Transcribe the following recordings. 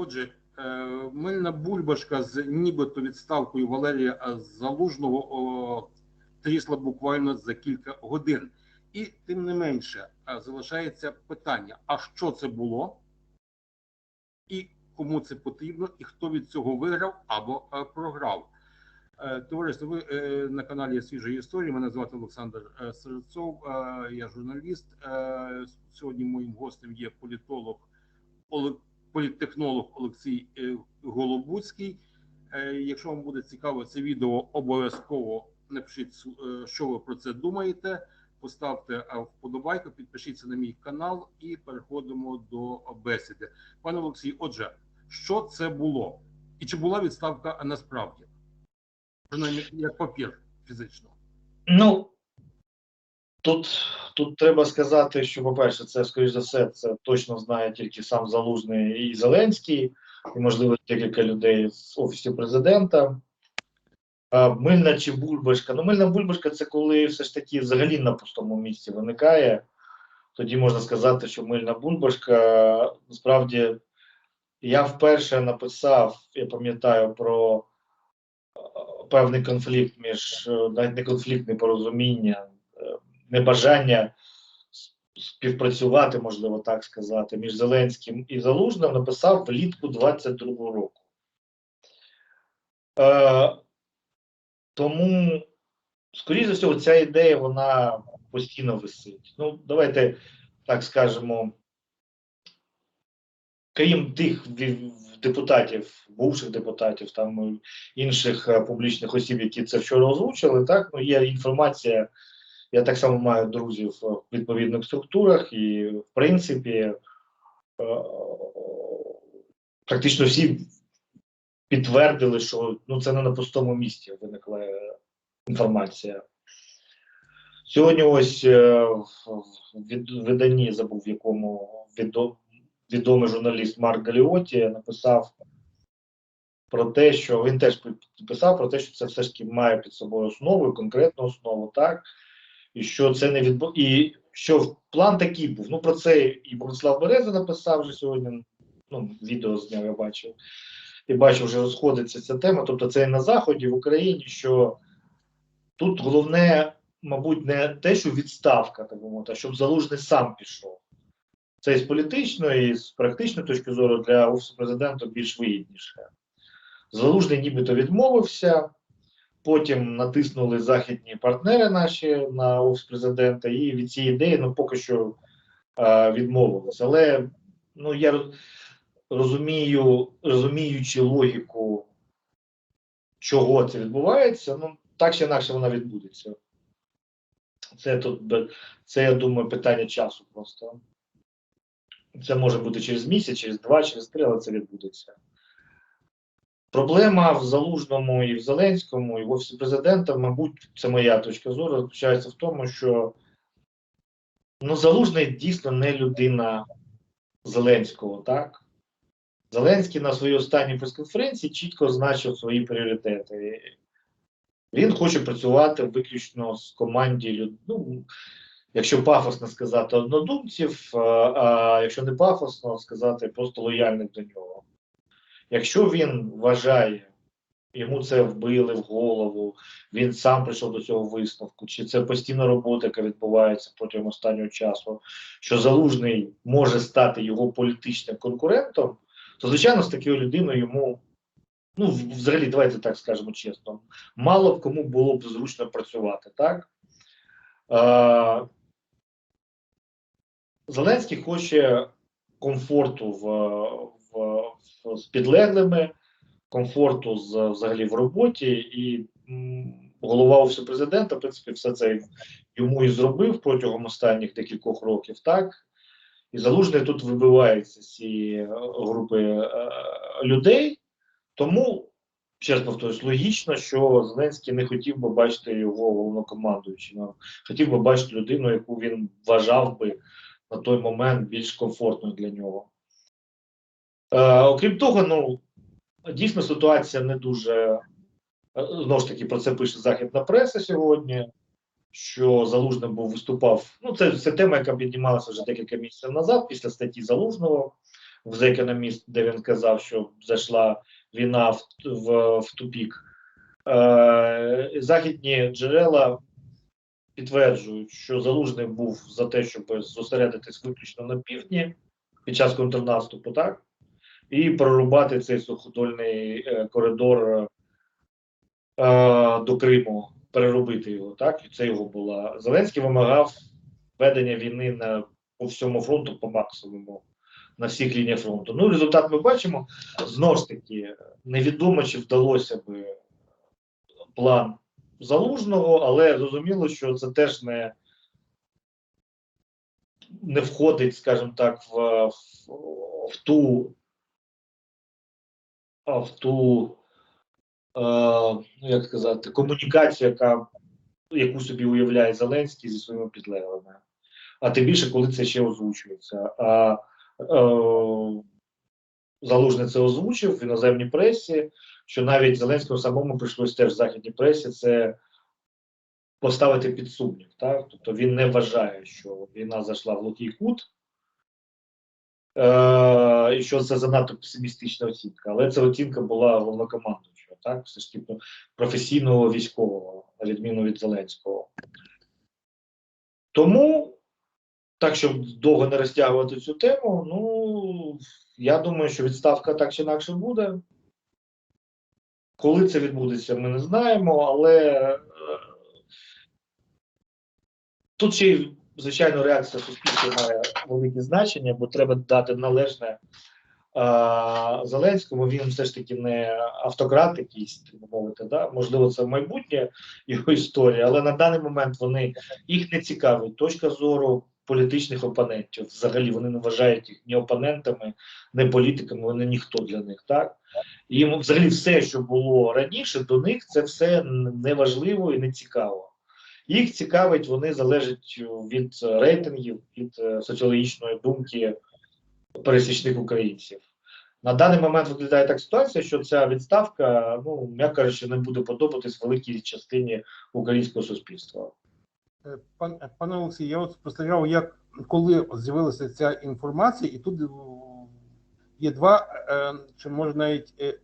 Отже, е, мильна бульбашка з нібито відставкою Валерія Залужного трісла буквально за кілька годин. І тим не менше е, залишається питання: а що це було? І кому це потрібно, і хто від цього виграв або е, програв? Товариство, ви на каналі свіжої історії. Мене звати Олександр Серцов. Я журналіст. Сьогодні моїм гостем є політолог політтехнолог Олексій е, Голобуцький. Е, Якщо вам буде цікаво це відео, обов'язково напишіть, е, що ви про це думаєте. Поставте вподобайку, підпишіться на мій канал і переходимо до бесіди. Пане Олексій, отже, що це було? І чи була відставка насправді? Принаймні, як папір фізично. Ну тут, тут треба сказати, що, по-перше, це, скоріш за все, це точно знає тільки сам Залужний і Зеленський, і, можливо, декілька людей з Офісу президента. А, мильна чи бульбашка? Ну, мильна бульбашка це коли все ж таки взагалі на пустому місці виникає. Тоді можна сказати, що мильна бульбашка насправді я вперше написав, я пам'ятаю про певний конфлікт між е, навіть не конфлікт, непорозуміння, е, небажання співпрацювати, можливо так сказати, між Зеленським і Залужним написав влітку 22-го року. Е, тому, скоріше за всього, ця ідея вона постійно висить. Ну, давайте так скажемо. Крім тих депутатів, бувших депутатів, там інших е, публічних осіб, які це вчора озвучили, так ну є інформація. Я так само маю друзів в відповідних структурах, і в принципі е, практично всі підтвердили, що ну це не на пустому місці виникла інформація. Сьогодні ось е, в виданні забув, в якому відо- відомий журналіст Марк Галіоті написав про те, що він теж писав про те, що це все ж таки має під собою основу, конкретну основу, так і що це не відбу... і що план такий був. Ну про це і Борислав Береза написав вже сьогодні. Ну, відео зняв, я бачив. І бачив, вже розходиться ця тема. Тобто, це на заході в Україні, що тут головне, мабуть, не те, що відставка, так би мовити, а щоб залужний сам пішов. Це з політичної, з практичної точки зору для офісу президента більш вигідніше. Залужний нібито відмовився, потім натиснули західні партнери наші на офіс президента, і від цієї ідеї ну, поки що е, відмовилися. Але ну, я розумію, розуміючи логіку, чого це відбувається, ну так чи інакше вона відбудеться. Це тут, це, я думаю, питання часу просто. Це може бути через місяць, через два, через три, але це відбудеться. Проблема в Залужному і в Зеленському, і в Офісі президента, мабуть, це моя точка зору, заключається в тому, що ну, Залужний дійсно не людина Зеленського, так? Зеленський на своїй останній прес-конференції чітко означив свої пріоритети. Він хоче працювати виключно з команді ну, якщо пафосно сказати, однодумців, а якщо не пафосно сказати, просто лояльних до нього. Якщо він вважає, йому це вбили в голову, він сам прийшов до цього висновку, чи це постійна робота, яка відбувається протягом останнього часу, що залужний може стати його політичним конкурентом, то звичайно з такою людиною йому, ну взагалі, давайте так скажемо чесно, мало б кому було б зручно працювати, так? Е, Зеленський хоче комфорту в, з підлеглими, комфорту з, взагалі в роботі, і голова офісу президента, в принципі, все це йому і зробив протягом останніх декількох років, так? І залужний тут вибивається з цієї е, групи е, людей. Тому, ще раз повторюсь, логічно, що Зеленський не хотів би бачити його головнокомандуючим. Хотів би бачити людину, яку він вважав би на той момент більш комфортною для нього. Е, окрім того, ну дійсно ситуація не дуже. е, Знову ж таки, про це пише західна преса сьогодні. Що Залужний був виступав. Ну, це, це тема, яка піднімалася вже декілька місяців назад, після статті Залужного в The Economist, де він казав, що зайшла війна в, в, в тупік. Е, західні джерела підтверджують, що Залужний був за те, щоб зосередитись виключно на півдні під час контрнаступу, так? І прорубати цей суходольний е, коридор е, до Криму, переробити його, так? І це його була. Зеленський вимагав ведення війни на по всьому фронту по максимуму на всіх лініях фронту. Ну, результат ми бачимо. Знову ж таки, невідомо, чи вдалося би план залужного, але зрозуміло, що це теж не, не входить, скажімо так, в, в, в ту. В ту, е, ну як сказати, комунікацію, яка, яку собі уявляє Зеленський зі своїми підлеглими. А тим більше, коли це ще озвучується. А е, Залужний це озвучив в іноземній пресі, що навіть Зеленському самому прийшлось теж в західній пресі це поставити під сумнів. Так? Тобто він не вважає, що війна зайшла в глухий кут, і що це занадто песимістична оцінка. Але ця оцінка була головнокомандуючого, так? Все ж таки професійного військового, на відміну від Зеленського. Тому. Так, щоб довго не розтягувати цю тему, ну я думаю, що відставка так чи інакше буде. Коли це відбудеться, ми не знаємо, але е, тут ще й, звичайно, реакція суспільства має велике значення, бо треба дати належне е, Зеленському. Він все ж таки не автократ якийсь, так мовити. Да? Можливо, це майбутнє його історія, але на даний момент вони їх не цікавить точка зору політичних опонентів. Взагалі вони не вважають їх ні опонентами, ні політиками, вони ніхто для них. Так і взагалі все, що було раніше, до них це все неважливо і не цікаво. Їх цікавить, вони залежать від рейтингів, від е, соціологічної думки пересічних українців. На даний момент виглядає так ситуація, що ця відставка, ну м'яко кажучи, не буде подобатись великій частині українського суспільства. Е, Пан, пане Олексій, я от спостерігав, як коли з'явилася ця інформація, і тут е, є два, е, чи може навіть е,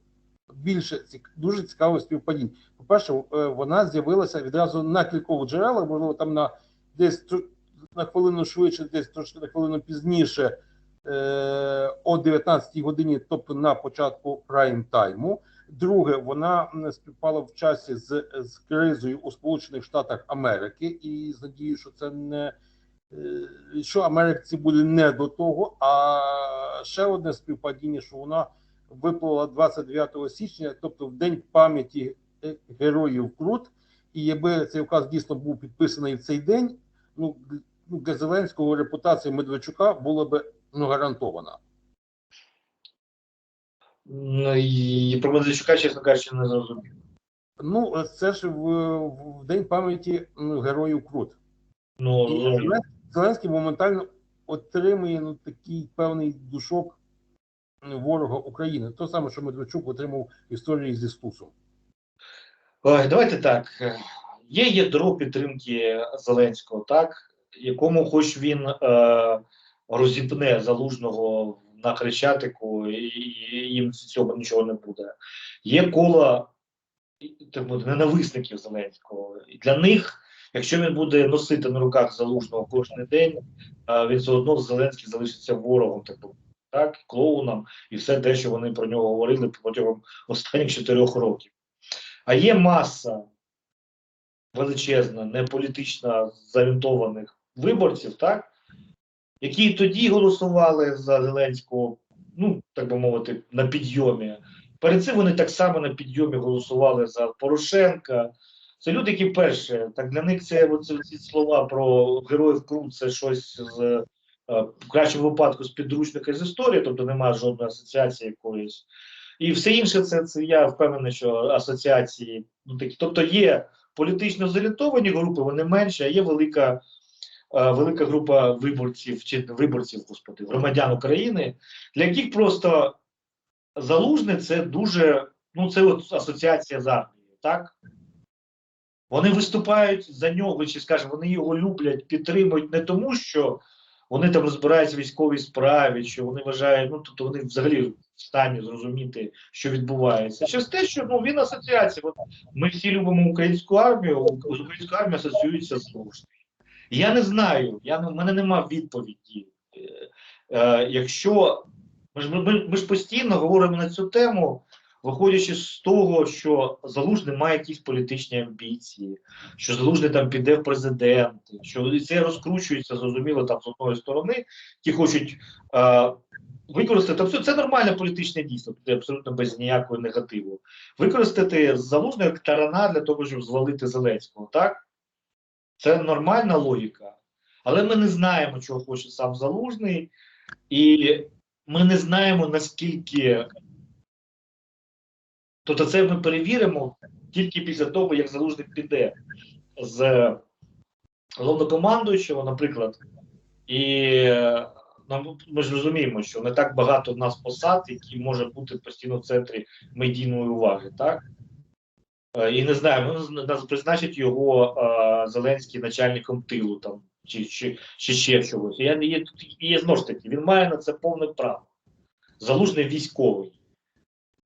більше дуже цікавих співпадінь. По-перше, е, вона з'явилася відразу на кількох джерелах, можливо, там на десь на хвилину швидше, десь трошки на хвилину пізніше, е, о 19 годині, тобто на початку прайм-тайму. Друге, вона співпала в часі з, з кризою у Сполучених Штатах Америки, і з надією, що це не е, що Америці буде не до того. А ще одне співпадіння, що вона виплила 29 січня, тобто в день пам'яті е, героїв Крут. І якби цей указ дійсно був підписаний в цей день, ну ну, для Зеленського репутація Медведчука була би ну гарантована. Ну, І про Медведчука, чесно кажучи, не зрозумів. Ну, це ж в, в день пам'яті ну, героїв Крут. Ну, І Зеленський моментально отримує ну, такий певний душок ворога України. То саме, що Медведчук отримав історії зі Стусом. Ой, давайте так. Є ядро підтримки Зеленського, так, якому хоч він е, розіпне залужного на Хрещатику, і, їм з цього нічого не буде. Є коло так ненависників Зеленського. І для них, якщо він буде носити на руках залужного кожен день, е, він все одно Зеленський залишиться ворогом, так, так, клоуном, і все те, що вони про нього говорили протягом останніх чотирьох років. А є маса величезна, не політично зорієнтованих виборців, так, які тоді голосували за Зеленського, ну, так би мовити, на підйомі. Перед цим вони так само на підйомі голосували за Порошенка. Це люди, які перше, так для них це оці, ці слова про героїв Крут, це щось з в кращому випадку з підручника з історії, тобто немає жодної асоціації якоїсь. І все інше, це, це я впевнений, що асоціації, ну такі, тобто є політично зорієнтовані групи, вони менші, а є велика, е, велика група виборців чи виборців, господи, громадян України, для яких просто залужне це дуже, ну це от асоціація з армією, так? Вони виступають за нього, чи скажімо, вони його люблять, підтримують не тому, що вони там розбираються в військовій справі, що вони вважають, ну тобто вони взагалі в стані зрозуміти, що відбувається. Через те, що ну він асоціація. От ми всі любимо українську армію, з українською армією асоціюється з Лужним. Я не знаю, я не- в мене немає відповіді. Е, е, якщо ми ж, ми, ми ж постійно говоримо на цю тему, виходячи з того, що Залужний має якісь політичні амбіції, що Залужний там піде в президенти, що це розкручується, зрозуміло, там з одної сторони, ті хочуть е, використати абсолютно це нормальне політичне дійство, абсолютно без ніякого негативу. Використати Залужного як тарана для того, щоб звалити Зеленського, так? Це нормальна логіка. Але ми не знаємо, чого хоче сам Залужний, і ми не знаємо, наскільки. Тобто, це ми перевіримо тільки після того, як Залужний піде з головнокомандуючого, наприклад, і е, ми ж розуміємо, що не так багато в нас посад, які може бути постійно в центрі медійної уваги, так? Е, І не знаю, ну, нас призначить його е, Зеленський начальником тилу там чи, чи, чи ще чогось. Я не є і є знову ж таки, він має на це повне право. Залужний військовий.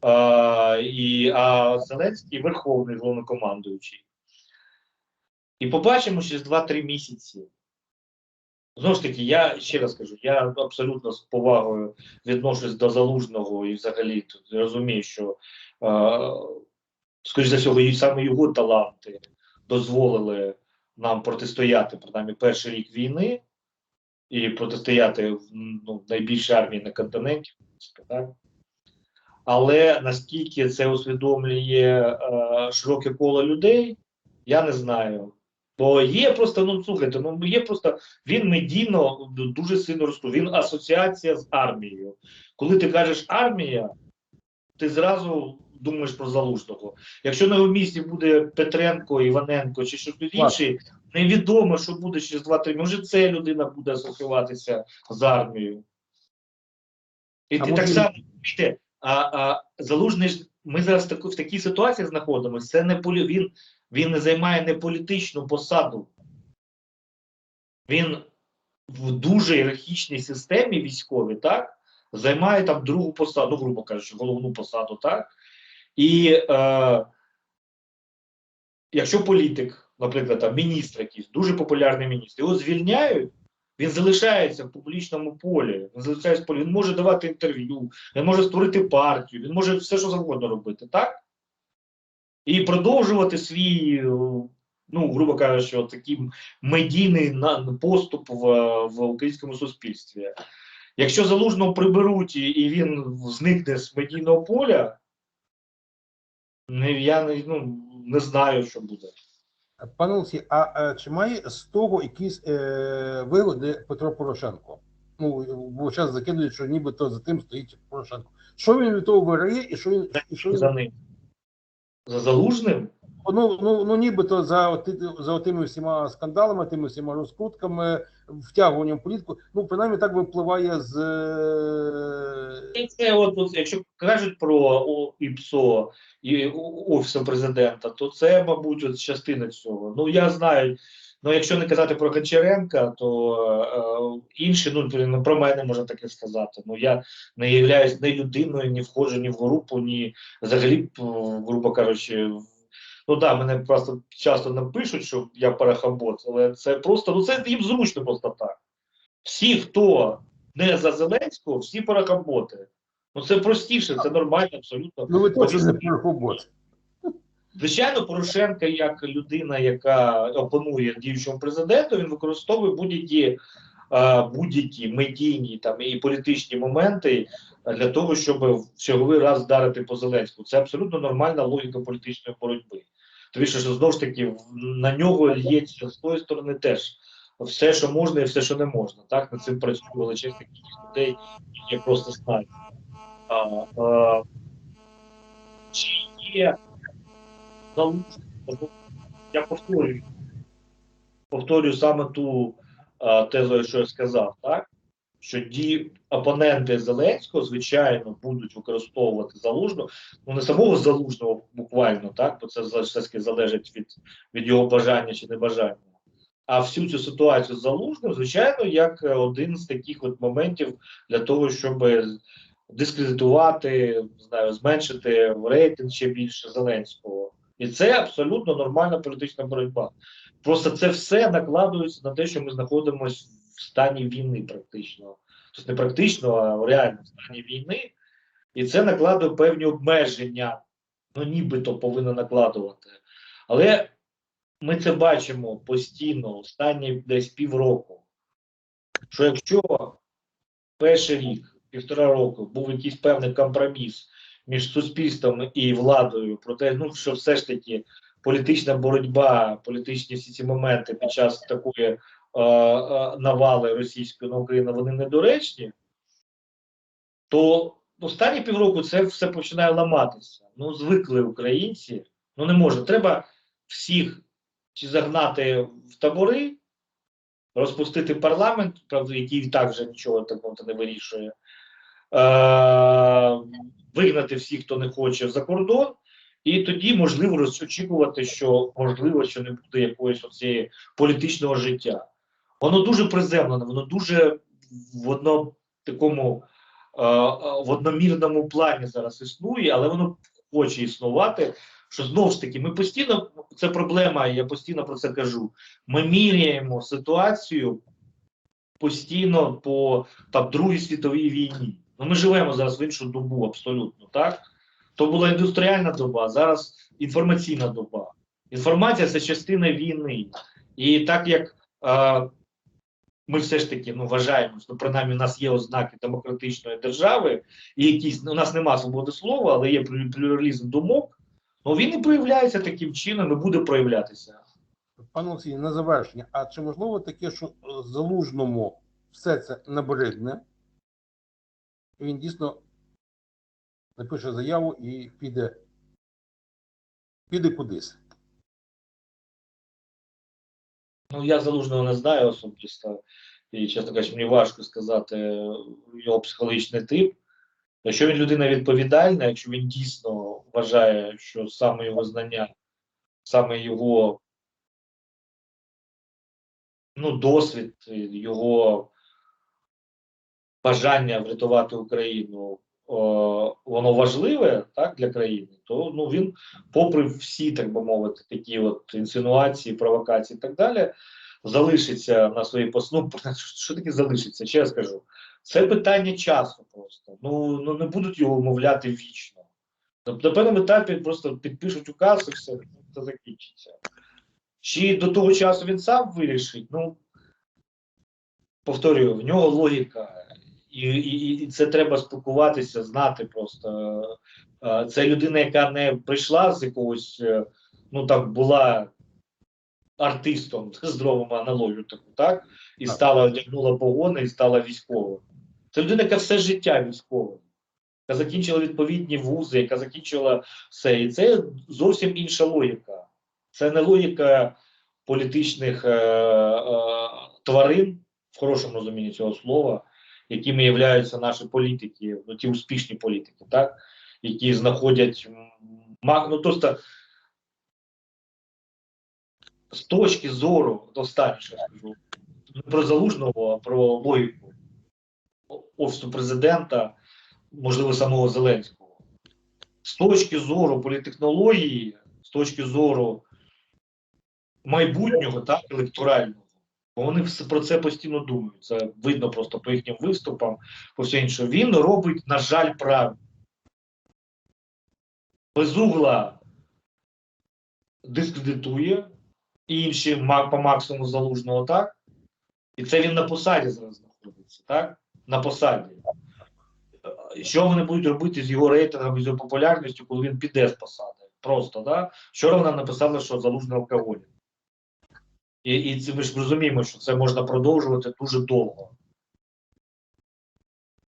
А, і, а Зеленський верховний головнокомандуючий. І побачимо через 2-3 місяці. Знову ж таки, я ще раз кажу, я абсолютно з повагою відношусь до залужного і взагалі розумію, що е, скоріш за всього, саме його таланти дозволили нам протистояти принаймні перший рік війни і протистояти ну, найбільшій армії на континенті. Так? Але наскільки це усвідомлює е, широке коло людей, я не знаю. Бо є просто, ну слухайте, ну є просто він медійно дуже сильно росту. Він асоціація з армією. Коли ти кажеш армія, ти зразу думаєш про залужного. Якщо на його місці буде Петренко, Іваненко чи щось інший, невідомо, що буде через 2-3 Може, це людина буде асоціюватися з армією. І А ти може так само а, а залужний ми зараз таку, в такій ситуації знаходимося. Це не полі, він, він не займає не політичну посаду. Він в дуже ієрархічній системі військовій, так, займає там другу посаду, ну, грубо кажучи, головну посаду, так. І е, якщо політик, наприклад, там міністр якийсь, дуже популярний міністр, його звільняють, він залишається в публічному полі, він залишається в полі, він може давати інтерв'ю, він може створити партію, він може все, що завгодно робити, так? І продовжувати свій, е, ну, грубо кажучи, такий медійний поступ в, в українському суспільстві. Якщо залужного приберуть і, він зникне з медійного поля, я не, ну, не знаю, що буде. Пане Олексій, а е, чи має з того якісь е, вигоди Петро Порошенко? Ну, бо зараз закидують, що нібито за тим стоїть Порошенко. Що він від того виграє, і що він, і що він За ним. За залужним? Ну, ну, ну нібито за, за тими всіма скандалами, тими всіма розкрутками, втягуванням в політику, ну, принаймні так випливає з. е, це от, от якщо кажуть про ІПСО і Офісу президента, то це, мабуть, от частина цього. Ну я знаю. Ну, якщо не казати про Гончаренка, то е, інші, ну про мене можна таке сказати. Ну я не являюсь ні людиною, ні входжу ні в групу, ні взагалі, грубо кажучи, ну да, мене просто часто напишуть, що я парахабот, але це просто ну це їм зручно просто так. Всі, хто не за Зеленського, всі парахаботи. Ну це простіше, це нормально, абсолютно. Ну, ви точно не порохобот. Звичайно, Порошенко, як людина, яка опонує діючому президенту, він використовує будь-які будь-які медійні там і політичні моменти для того, щоб в черговий раз вдарити по Зеленську. Це абсолютно нормальна логіка політичної боротьби. Тому що знову ж таки на нього лється з тої сторони теж все, що можна, і все, що не можна. Так над цим працює величезна кількість людей, які просто знають. А, а, чи є залужний, я повторюю, повторюю саме ту а, тезу, що я сказав, так? Що ді опоненти Зеленського, звичайно, будуть використовувати залужного, ну не самого залужного буквально, так, бо це все таки залежить від, від його бажання чи небажання. а всю цю ситуацію з залужним, звичайно, як один з таких от моментів для того, щоб дискредитувати, знаю, зменшити рейтинг ще більше Зеленського. І це абсолютно нормальна політична боротьба. Просто це все накладується на те, що ми знаходимося в стані війни, практично. Тобто не практично, а в реальному стані війни. І це накладує певні обмеження, ну нібито повинно накладувати. Але ми це бачимо постійно, останні десь півроку. Що якщо перший рік, півтора року був якийсь певний компроміс між суспільством і владою, про те, ну що все ж таки політична боротьба, політичні всі ці моменти під час такої е, е, навали російської на Україну вони недоречні, то останні півроку це все починає ламатися. Ну, звикли українці, ну не може. Треба всіх чи загнати в табори, розпустити парламент, правда, який і так вже нічого такого не вирішує, е, вигнати всіх, хто не хоче за кордон, і тоді можливо роз- очікувати, що можливо, що не буде якогось оцієї політичного життя. Воно дуже приземлене, воно дуже в одному такому е, е, в одномірному плані зараз існує, але воно хоче існувати. Що знову ж таки, ми постійно це проблема, я постійно про це кажу. Ми міряємо ситуацію постійно по там Другій світовій війні. Ну ми живемо зараз в іншу добу, абсолютно так. То була індустріальна доба, зараз інформаційна доба. Інформація це частина війни. І так як е, ми все ж таки ну, вважаємо, що принаймні у нас є ознаки демократичної держави, і якісь у нас нема свободи слова, але є плюралізм думок. Ну він і проявляється таким чином і буде проявлятися. Пане Олексій, на завершення, а чи можливо таке, що е, залужному все це набридне? Він дійсно напише заяву і піде, піде кудись. Ну я залужного не знаю особисто, і чесно кажучи, мені важко сказати е, його психологічний тип. Якщо він людина відповідальна, якщо він дійсно вважає, що саме його знання, саме його ну, досвід, його бажання врятувати Україну, о, воно важливе так, для країни, то ну, він, попри всі, так би мовити, такі от інсинуації, провокації і так далі, залишиться на своїй пос... ну, Що таке залишиться? Ще я скажу. Це питання часу просто. Ну, ну не будуть його умовляти вічно. На певному етапі просто підпишуть указ і все, це закінчиться. Чи до того часу він сам вирішить? Ну, повторюю, в нього логіка. І, і, і це треба спілкуватися, знати просто. Е, Це людина, яка не прийшла з якогось, е, ну так була артистом, зробимо аналогію таку, так? І Так. стала, одягнула погони і стала військовою. Це людина, яка все життя військова, яка закінчила відповідні вузи, яка закінчила все. І це зовсім інша логіка. Це не логіка політичних е, е, тварин, в хорошому розумінні цього слова, якими являються наші політики, ну ті успішні політики, так? які знаходять ну, просто з точки зору, що я скажу, не про залужного, а про логіку офісу президента, можливо, самого Зеленського. З точки зору політехнології, з точки зору майбутнього, так, електорального, вони про це постійно думають. Це видно просто по їхнім виступам, по все інше. Він робить, на жаль, правильно. Без угла дискредитує інші по максимуму залужного, так? І це він на посаді зараз знаходиться, так? На посаді. Що вони будуть робити з його рейтингом, з його популярністю, коли він піде з посади? Просто, так? Вчора вона написала, що залужний алкоголік. І, і це ми ж розуміємо, що це можна продовжувати дуже довго.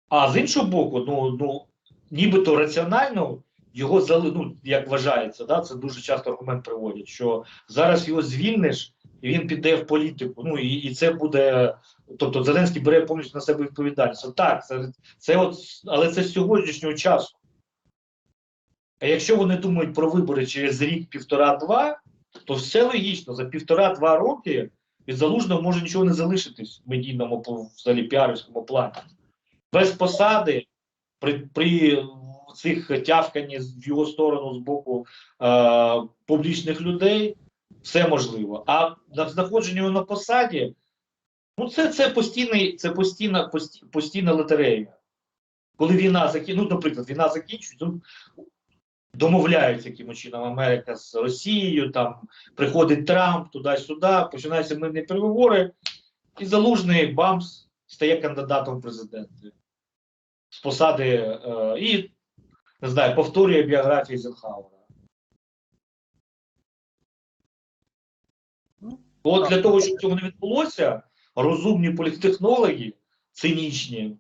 А з іншого боку, ну, ну нібито раціонально його ну, як вважається, да, це дуже часто аргумент приводять, що зараз його звільниш, і він піде в політику. Ну і, і це буде. Тобто Зеленський бере повністю на себе відповідальність. Так, це, це от, але це з сьогоднішнього часу. А якщо вони думають про вибори через рік, півтора-два, то все логічно, за півтора-два роки від залужного може нічого не залишитись в медійному взагалі піарівському плані. Без посади, при, при цих тявканні в його сторону з боку е, публічних людей, все можливо. А на знаходження його на посаді, ну це, це постійний, це постійна, пості- постійна лотерея. Коли війна закінчується, ну, наприклад, війна закінчується, домовляються якимось чином Америка з Росією, там приходить Трамп туди-сюди, починаються мирні переговори, і залужний Бамс стає кандидатом в президенти з посади е, і не знаю, повторює біографію Зенхауера. Ну, От для того, щоб цього не відбулося, розумні політтехнологи, цинічні,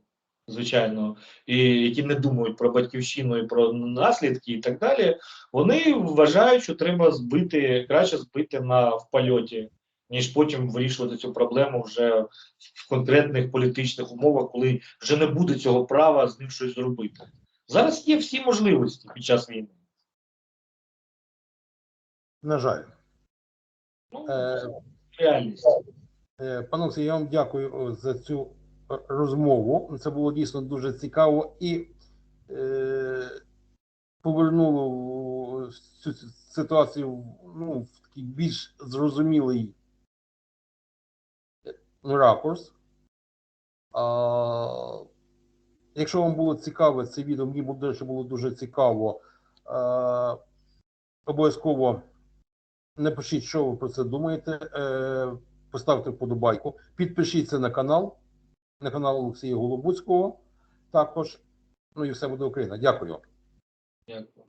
звичайно, і які не думають про батьківщину і про наслідки і так далі, вони вважають, що треба збити, краще збити на в польоті, ніж потім вирішувати цю проблему вже в конкретних політичних умовах, коли вже не буде цього права з ним щось зробити. Зараз є всі можливості під час війни. На жаль. Ну, Е, реальність. Е, Пане Олексію, я вам дякую за цю е, розмову. Це було дійсно дуже цікаво і е, повернуло цю ситуацію ну, в такий більш зрозумілий е, ракурс. А, якщо вам було цікаве це відео, мені було, до було дуже цікаво. Е, обов'язково напишіть, що ви про це думаєте. Е, поставте вподобайку, підпишіться на канал, на канал Олексія Голобуцького також. Ну і все буде Україна. Дякую. Дякую.